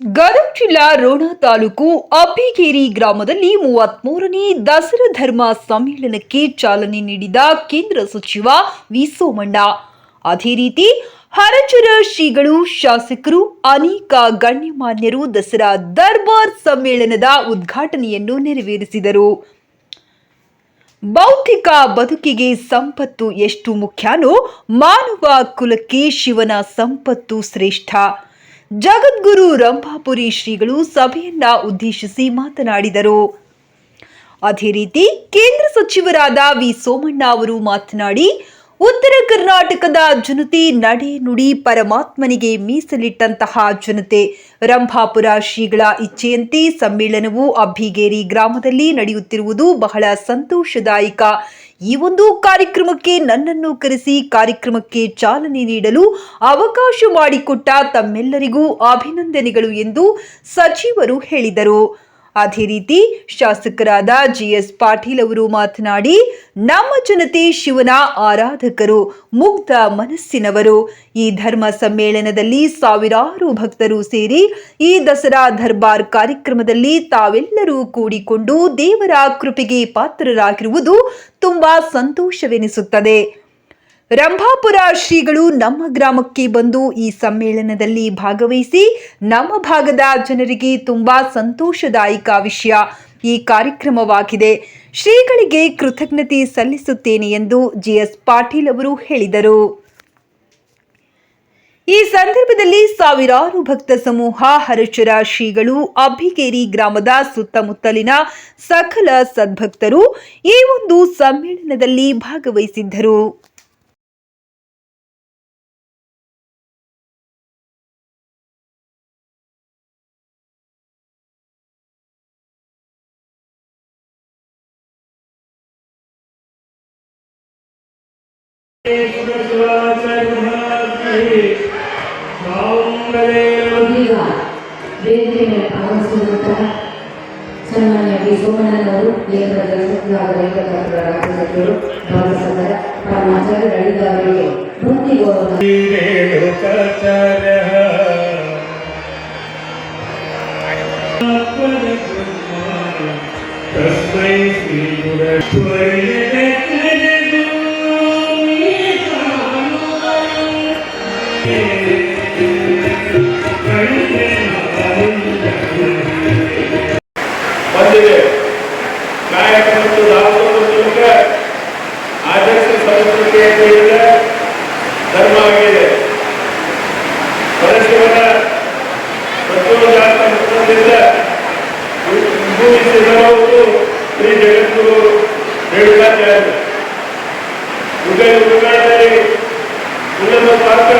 ಗದಗ ಜಿಲ್ಲಾ ರೋಣ ತಾಲೂಕು ಅಬ್ಬಿಗೇರಿ ಗ್ರಾಮದಲ್ಲಿ ಮೂವತ್ಮೂರನೇ ದಸರಾ ಧರ್ಮ ಸಮ್ಮೇಳನಕ್ಕೆ ಚಾಲನೆ ನೀಡಿದ ಕೇಂದ್ರ ಸಚಿವ ವಿ ಸೋಮಣ್ಣ ಅದೇ ರೀತಿ ಹರಚರ ಶ್ರೀಗಳು ಶಾಸಕರು, ಅನೇಕ ಗಣ್ಯಮಾನ್ಯರು ದಸರಾ ದರ್ಬಾರ್ ಸಮ್ಮೇಳನದ ಉದ್ಘಾಟನೆಯನ್ನು ನೆರವೇರಿಸಿದರು. ಬೌದ್ಧಿಕ ಬದುಕಿಗೆ ಸಂಪತ್ತು ಎಷ್ಟು ಮುಖ್ಯನೋ ಮಾನವ ಕುಲಕ್ಕೆ ಶಿವನ ಸಂಪತ್ತು ಶ್ರೇಷ್ಠ. ಜಗದ್ಗುರು ರಂಭಾಪುರಿ ಶ್ರೀಗಳು ಸಭೆಯನ್ನ ಉದ್ದೇಶಿಸಿ ಮಾತನಾಡಿದರು. ಅದೇ ರೀತಿ ಕೇಂದ್ರ ಸಚಿವರಾದ ವಿ ಸೋಮಣ್ಣ ಅವರು ಮಾತನಾಡಿ ಉತ್ತರ ಕರ್ನಾಟಕದ ಜನತೆ ನಡೆ ನುಡಿ ಪರಮಾತ್ಮನಿಗೆ ಮೀಸಲಿಟ್ಟಂತಹ ಜನತೆ. ರಂಭಾಪುರ ಶ್ರೀಗಳ ಇಚ್ಛೆಯಂತೆ ಸಮ್ಮೇಳನವು ಅಬ್ಬಿಗೇರಿ ಗ್ರಾಮದಲ್ಲಿ ನಡೆಯುತ್ತಿರುವುದು ಬಹಳ ಸಂತೋಷದಾಯಕ. ಈ ಒಂದು ಕಾರ್ಯಕ್ರಮಕ್ಕೆ ನನ್ನನ್ನು ಕರೆಸಿ ಕಾರ್ಯಕ್ರಮಕ್ಕೆ ಚಾಲನೆ ನೀಡಲು ಅವಕಾಶ ಮಾಡಿಕೊಟ್ಟ ತಮ್ಮೆಲ್ಲರಿಗೂ ಅಭಿನಂದನೆಗಳು ಎಂದು ಸಚಿವರು ಹೇಳಿದರು. ಅದೇ ರೀತಿ ಶಾಸಕರಾದ ಜಿಎಸ್ ಪಾಟೀಲ್ ಅವರು ಮಾತನಾಡಿ, ನಮ್ಮ ಜನತೆ ಶಿವನ ಆರಾಧಕರು, ಮುಗ್ಧ ಮನಸ್ಸಿನವರು. ಈ ಧರ್ಮ ಸಮ್ಮೇಳನದಲ್ಲಿ ಸಾವಿರಾರು ಭಕ್ತರು ಸೇರಿ ಈ ದಸರಾ ದರ್ಬಾರ್ ಕಾರ್ಯಕ್ರಮದಲ್ಲಿ ತಾವೆಲ್ಲರೂ ಕೂಡಿಕೊಂಡು ದೇವರ ಕೃಪೆಗೆ ಪಾತ್ರರಾಗಿರುವುದು ತುಂಬಾ ಸಂತೋಷವೆನಿಸುತ್ತದೆ. ರಂಭಾಪುರ ಶ್ರೀಗಳು ನಮ್ಮ ಗ್ರಾಮಕ್ಕೆ ಬಂದು ಈ ಸಮ್ಮೇಳನದಲ್ಲಿ ಭಾಗವಹಿಸಿ ನಮ್ಮ ಭಾಗದ ಜನರಿಗೆ ತುಂಬಾ ಸಂತೋಷದಾಯಕ ವಿಷಯ ಈ ಕಾರ್ಯಕ್ರಮವಾಗಿದೆ. ಶ್ರೀಗಳಿಗೆ ಕೃತಜ್ಞತೆ ಸಲ್ಲಿಸುತ್ತೇನೆ ಎಂದು ಜಿಎಸ್ ಪಾಟೀಲ್ ಅವರು ಹೇಳಿದರು. ಈ ಸಂದರ್ಭದಲ್ಲಿ ಸಾವಿರಾರು ಭಕ್ತ ಸಮೂಹ ಹರಚರ ಶ್ರೀಗಳು ಅಬ್ಬಿಗೇರಿ ಗ್ರಾಮದ ಸುತ್ತಮುತ್ತಲಿನ ಸಕಲ ಸದ್ಭಕ್ತರು ಈ ಒಂದು ಸಮ್ಮೇಳನದಲ್ಲಿ ಭಾಗವಹಿಸಿದ್ದರು. ವೇದಿಕೆ ಮೇಲೆ ಆಗಮಿಸಿದಂತ ಸನ್ಮಾನ್ಯ ಬಿ ಸೋಮಣ್ಣನವರು ಕೇಂದ್ರ ಜಲಸಂಪನ್ಮೂಲ ರಾಜ್ಯ ಸಚಿವರು ಭಾರತ ಸರ್ಕಾರ ಪರಮಾಚಾರ್ಯ ರವೀಂದ್ರ ಅವರಿಗೆ ಭಕ್ತಿ ಗೌರವ ತಸ್ಮೈ ಶ್ರೀ ಗುರುತ್ವಯೇ ಸಂಸ್ಕೃತಿ ಅಂತ ಹೇಳಿದ್ರೆ ಧರ್ಮ ಆಗಿದೆ. ಪರಶಿವನ ತತ್ವಜಾತ ಮುಖದಿಂದ ಈ ಜಗದ್ಗುರು ರೇಣುಕಾಚಾರ್ಯ ಯುಗ ಯುಗಗಳಲ್ಲಿ ಉನ್ನತ ಪಾತ್ರ.